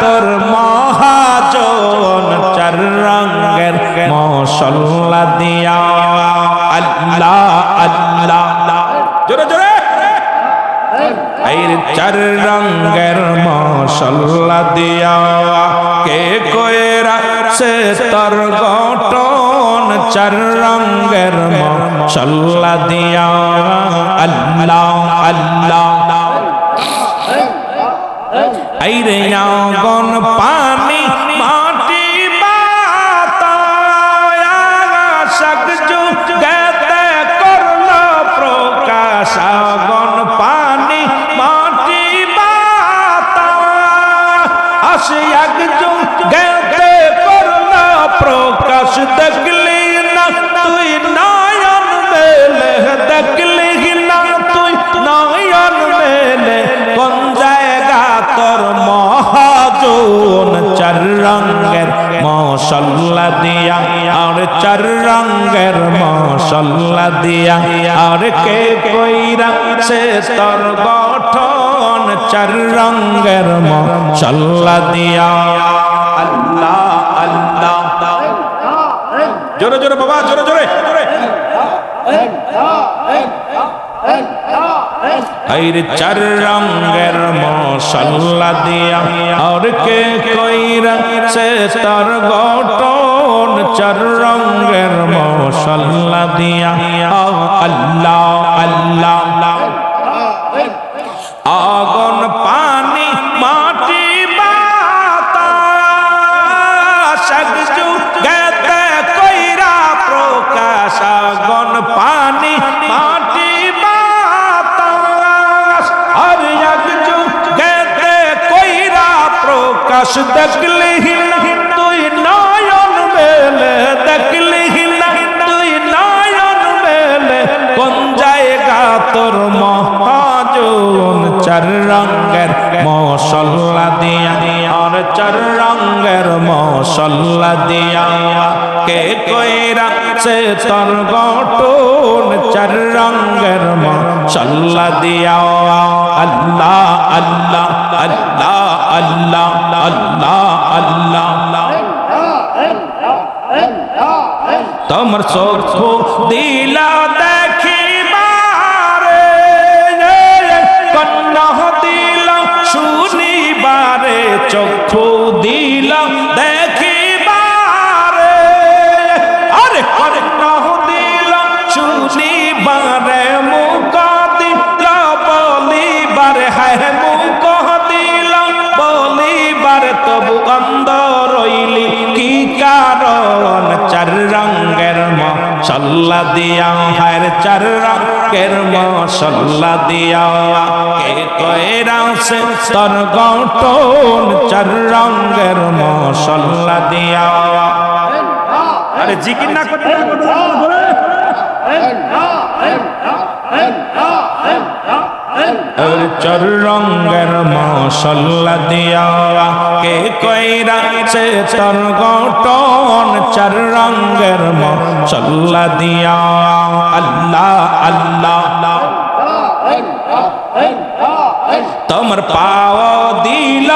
তোর মহাজন চার রঙের মশল্লা দিয়া। আল্লাহ আল্লাহ। জোরে জোরে। চার রঙের মশল্লা দিয়া। কে কয়েরা সে তোর গঠন চার রঙের মশল্লা দিয়া। আল্লাহ আল্লাহ। আইরে গন পানি তোর মহাজন, চার রঙের মশল্লা দিয়া। আর চার রঙের মশল্লা দিয়া। আর কে কইরা সে তোর গঠন, চার রঙের মশল্লা দিয়া। আল্লাহ আল্লাহ। জোরে জোরে বাবা জোরে জোরে জোরে। আইরে চার রঙের মশল্লা দিয়া। আর কে কইরা সে তার গঠন চার রঙের মশল্লা দিয়া। আল্লাহ আল্লাহ। প্রকাশ দেখলি তুই নয়ন মেলে দেখলি তুই নয়ন মেলে কোন জায়গা তোর মহাজন? চার রঙের মশল্লা দিয়া, আর চার রঙের মশল্লা দিয়া, কে কইরা সে তোর গঠন চার রঙের মশল্লা দিয়া আল্লাহ আল্লাহ আল্লাহ আল্লাহ আল্লাহ আল্লাহ। তোমার চোখ দিলা মশল্লা দিয়া, হায়ের চার রঙের মশল্লা দিয়া। কে কয়রা সে তোর গটন চার রঙের মশল্লা দিয়া। আরে জিকির না করতে। চর রঙের মশল্লা দিয়া কে কইরা সে তোর গটন চার রঙের মশল্লা দিয়া। আল্লাহ আল্লাহ। তোমার পাও দিল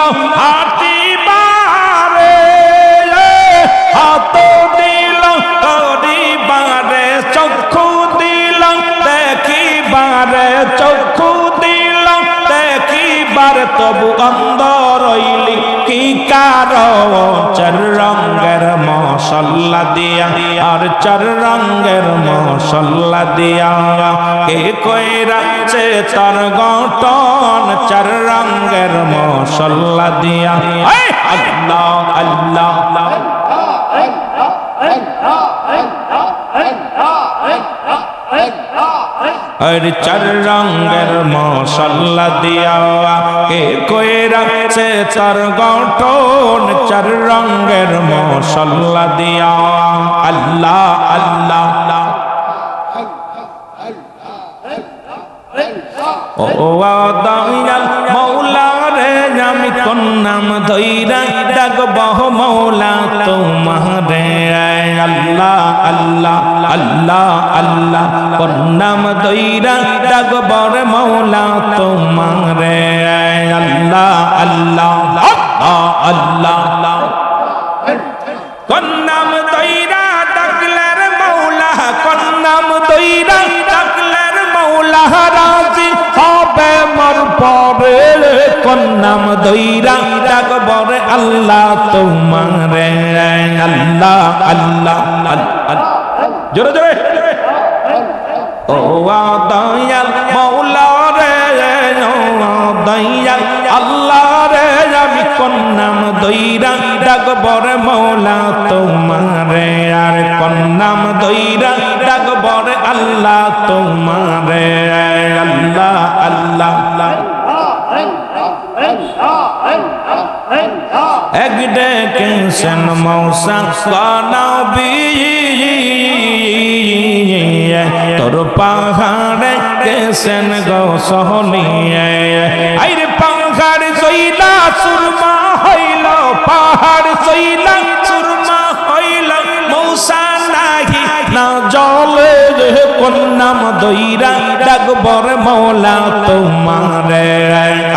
তবু অন্ধ রইলি কি কারণ চার রঙের মশল্লা দিয়া আর চার রঙের মশল্লা দিয়া কে কইরা সে তার গঠন চার রঙের মশল্লা দিয়া এই আল্লাহ আল্লাহ আর চার রঙের মশল্লা দিয়া কে কইরা সে চার গঠন চার রঙের মশল্লা দিয়া। আল্লাহ আল্লাহ। ও দয়াল মৌলা রে আমি কোন নাম ধইরা ডাকবহ মৌলা নাম ধইরা ডাকবর মৌলা তোমারে। আল্লাহ কন্নাম দইরা ডাকলের মৌলা আল্লাহ তোমারে, আল্লাহ আল্লাহ জোরে জোরে। ও দয়াল মৌলা রে দয়াল। আল্লাহ রে আমি কন্নাম দইরা ডাকবর মৌলা তোমারে, আর কন্নাম দইরা ডাকবর আল্লাহ তোমারে। আল্লাহ আল্লাহ আল্লাহ। এক ডেকেছেন মৌসা কানবি। তোর পাহাড়ে কেছেন গো সহনিয়ে আইরে পাহাড় জইলা সুরমা হইল, পাহাড় জইলা জলে কন্যাম দইরা ডাকবর মৌলা তোমারে।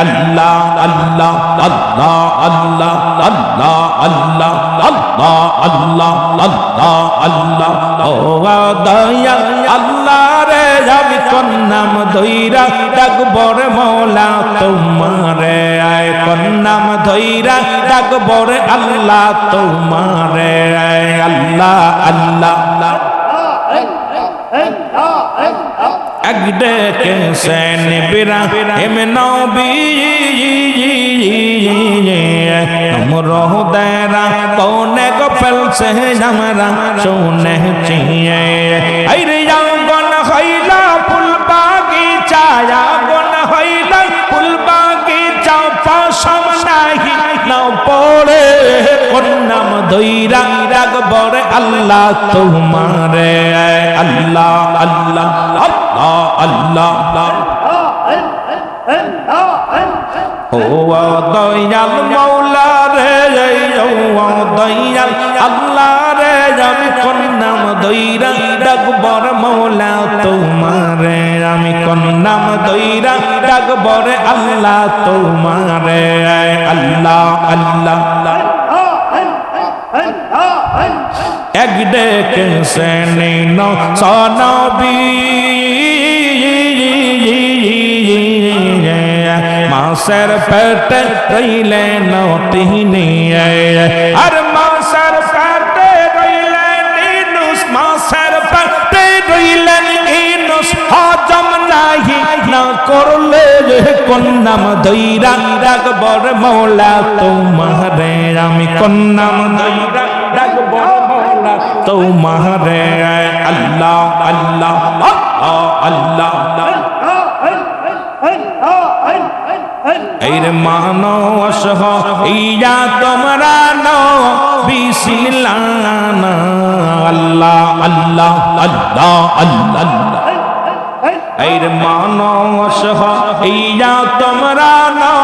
আল্লাহ আল্লাহ আল্লাহ আল্লাহ আল্লাহ আল্লাহ আল্লাহ আল্লাহ আল্লাহ আল্লাহ। ও দয়া আল্লাহ রে আমি কন্যাম দইরা ডাকবর মৌলা তোমারে। আয় কন্যাম ডাকবর আল্লাহ তোমারে। আল্লাহ আল্লাহ। এক দেখেছেন বিরা, হেম নবী। আমরহ দেরা কনে গফল সে আমরা শুনে চিয়ে। আইরে যাও গন হইলা ফুল বাগি চায়া গন হইলা ফুল বাগি চাও পাশম না পড়ে কন্যাম দইরা রাগবর আল্লাহ তোমারে। আল্লাহ আল্লাহ আল্লাহ আল্লাহ। ও দয়াল মৌলা রে ও দয়াল আল্লাহ রে আমি কন্যাম দইরা ডাকবর মৌলা তোমারে। আমি কন্যাম দইরা ডাকবর আল্লাহ তোমারে। আল্লাহ আল্লাহ। এক ডেকে সেনি ন সনবী। মাসের পেটে রইলে নতিনি আর মাসের পেটে রইলে নিনুস, মাসের পেটে রইলেন ইনুস হজম নাহি না করলে কন্যাম দইরা ডাকবর মৌলা তোমারে, আমি কন্যাম ডাকবর মৌলা তোমারে আল্লাহ আল্লাহ আল্লাহ আল্লাহ এই রে মানস ইয়া তোমরা নো বিসিলানা আল্লাহ আল্লাহ আল্লাহ আল্লাহ। এই রে মানস ইয়া তোমরা নো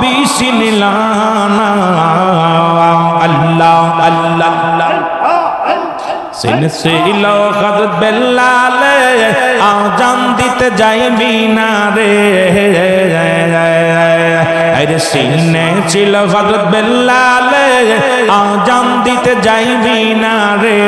বিসিলানা আল্লাহ আল্লাহ। আল্লাহ সিলসিল খদ বেল্লালে, আজান দিতে যাই মিনারে আরে সিনে ছিল হজরত বেল্লালে, আজান দিতে যাই মিনারে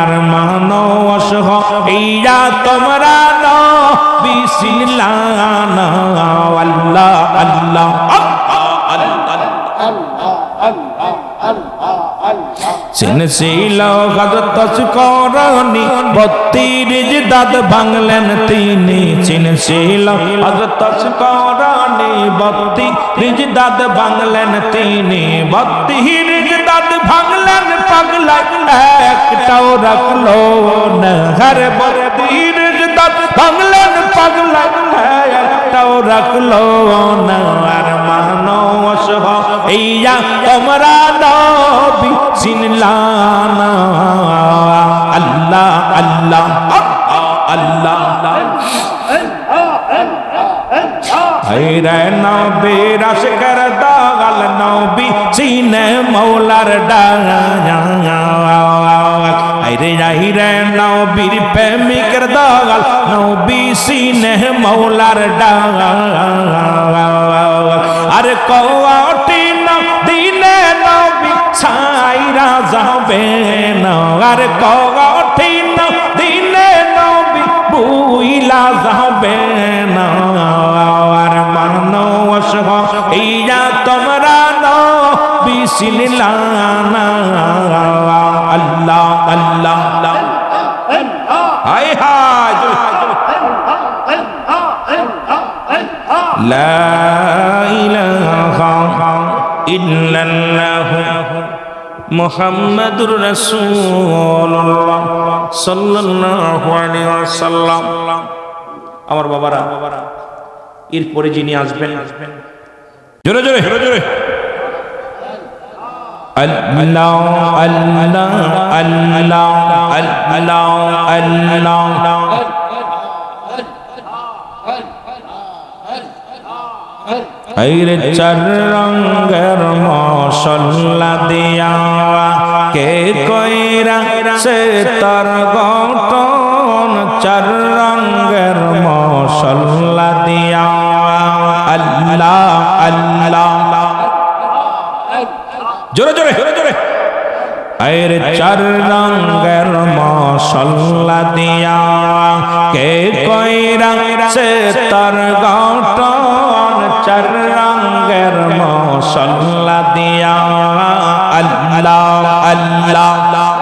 আর মানস হইয়া তোমরা দাঁত ভাঙলেন তিনি। সিনশীল হজরত করনি বত্রিশ দাঁত ভাঙলেন তিনি। বত্রিশ পাগলা একটাও রাখল না হর দাঁত ভাঙলেন পাগলা একটাও রাখল না আর মানস ইয়া তোমরা নবী চিনলানা আল্লাহ আল্লাহ আল্লাহ নবী রসকর দাগাল নবী সিনে মৌলার ডাঙা প্রেমিকের দাগাল নবী সিনে মৌলার ডাঙা আর কওয়াটি না দিনে নবী ছাইরা যাবে না আর কওয়াটি না দিনে নবী বুইলা যাবে না আর মানো অসহ ইয়া তোমরা নো বিসিলানা لا إله إلا الله محمد رسول الله صلى الله عليه وسلم আমার বাবারা এরপরে যিনি আসবেন জোরে জোরে জোরে জোরে আল্লাহ আল্লাহ আল্লাহ আল্লাহ আল্লাহ আইরে চার রঙের মশলা দিয়া কে কইরা সে তার গঠন চার রঙের মশলা দিয়া। আল্লাহ আল্লাহ। জোরে জোরে জোরে জোরে। আইরে চার রঙের মশলা দিয়া কে কইরা সে তার গঠন চার রঙের মশলা দিয়া। আল্লাহ আল্লাহ।